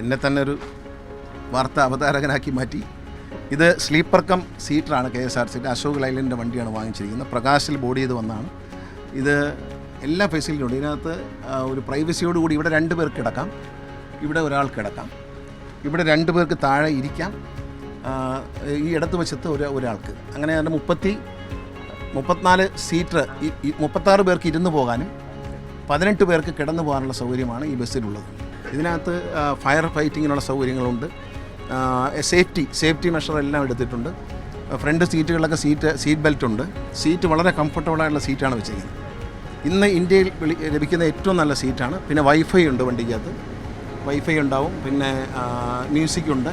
എന്നെ തന്നെ ഒരു വാർത്ത അവതാരകനാക്കി മാറ്റി. ഇത് സ്ലീപ്പർ കം സീറ്ററാണ് കെ എസ് ആർ സിയുടെ. അശോക് ലൈലന്റെ വണ്ടിയാണ് വാങ്ങിച്ചിരിക്കുന്നത്. പ്രകാശിൽ ബോഡി ചെയ്ത് വന്നാണ്. ഇത് എല്ലാ ഫെസിലിറ്റിയും ഉണ്ട് ഇതിനകത്ത് ഒരു പ്രൈവസിയോടുകൂടി ഇവിടെ രണ്ട് പേർക്ക് കിടക്കാം. ഇവിടെ ഒരാൾ കിടക്കാം. ഇവിടെ രണ്ട് പേർക്ക് താഴെ ഇരിക്കാം. ഈ ഇടത്ത് വശത്ത് ഒരു ഒരാൾക്ക്. അങ്ങനെ അതിന്റെ മുപ്പത്തി മുപ്പത്തിനാല് സീറ്റർ മുപ്പത്താറ് പേർക്ക് ഇരുന്ന് പോകാനും പതിനെട്ട് പേർക്ക് കിടന്നു പോകാനുള്ള സൗകര്യമാണ് ഈ ബസ്സിലുള്ളത്. ഇതിനകത്ത് ഫയർ ഫൈറ്റിങ്ങിനുള്ള സൗകര്യങ്ങളുണ്ട്. സേഫ്റ്റി സേഫ്റ്റി മെഷർ എല്ലാം എടുത്തിട്ടുണ്ട്. ഫ്രണ്ട് സീറ്റുകളിലൊക്കെ സീറ്റ് സീറ്റ് ബെൽറ്റ് ഉണ്ട്. സീറ്റ് വളരെ കംഫർട്ടബിളായിട്ടുള്ള സീറ്റാണ് വെച്ചിരിക്കുന്നത്. ഇന്ന് ഇന്ത്യയിൽ വിളി ലഭിക്കുന്ന ഏറ്റവും നല്ല സീറ്റാണ് പിന്നെ വൈഫൈ ഉണ്ട് വണ്ടിക്കകത്ത്. വൈഫൈ ഉണ്ടാവും. പിന്നെ മ്യൂസിക് ഉണ്ട്.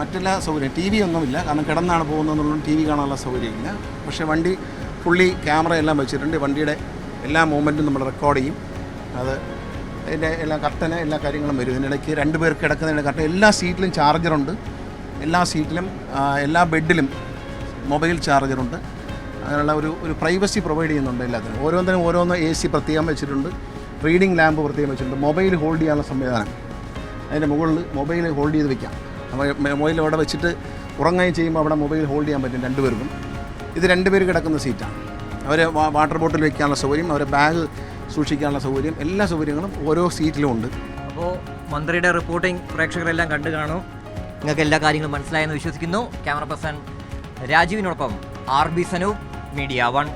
മറ്റെല്ലാ സൗകര്യം ടി വി ഒന്നുമില്ല. കാരണം കിടന്നാണ് പോകുന്നതെന്നുള്ള ടി വി കാണാനുള്ള സൗകര്യമില്ല. പക്ഷേ വണ്ടി ഫുള്ളി ക്യാമറ എല്ലാം വെച്ചിട്ടുണ്ട്. വണ്ടിയുടെ എല്ലാ മൂവ്മെന്റും നമ്മൾ റെക്കോർഡ് ചെയ്യും. അത് അതിന്റെ എല്ലാ കർട്ടന് എല്ലാ കാര്യങ്ങളും വരും. ഇതിനിടയ്ക്ക് രണ്ട് പേർക്ക് കിടക്കുന്നതിന്റെ കർട്ടൻ എല്ലാ സീറ്റിലും ചാർജറുണ്ട് എല്ലാ സീറ്റിലും എല്ലാ ബെഡിലും മൊബൈൽ ചാർജറുണ്ട് അങ്ങനെയുള്ള ഒരു ഒരു പ്രൈവസി പ്രൊവൈഡ് ചെയ്യുന്നുണ്ട് എല്ലാത്തിനും. ഓരോന്നിനും ഓരോന്ന് എ സി പ്രത്യേകം വെച്ചിട്ടുണ്ട്. റീഡിംഗ് ലാമ്പ് പ്രത്യേകം വെച്ചിട്ടുണ്ട്. മൊബൈൽ ഹോൾഡ് ചെയ്യാനുള്ള സംവിധാനം. അതിന്റെ മുകളിൽ മൊബൈൽ ഹോൾഡ് ചെയ്ത് വെക്കാം. മൊബൈൽ അവിടെ വെച്ചിട്ട് ഉറങ്ങുകയും ചെയ്യുമ്പോൾ അവിടെ മൊബൈൽ ഹോൾഡ് ചെയ്യാൻ പറ്റും രണ്ടുപേർക്കും. ഇത് രണ്ടുപേർ കിടക്കുന്ന സീറ്റാണ് അവർ വാട്ടർ ബോട്ടിൽ വെക്കാനുള്ള സൗകര്യം. അവരെ ബാഗ് സൂക്ഷിക്കാനുള്ള സൗകര്യം എല്ലാ സൗകര്യങ്ങളും ഓരോ സീറ്റിലും ഉണ്ട്. അപ്പോൾ മന്ത്രിയുടെ റിപ്പോർട്ടിംഗ് പ്രേക്ഷകരെല്ലാം കണ്ടു കാണും. നിങ്ങൾക്ക് എല്ലാ കാര്യങ്ങളും മനസ്സിലായെന്ന് വിശ്വസിക്കുന്നു. Camera person രാജീവിനോടൊപ്പം R B Sanu Media One.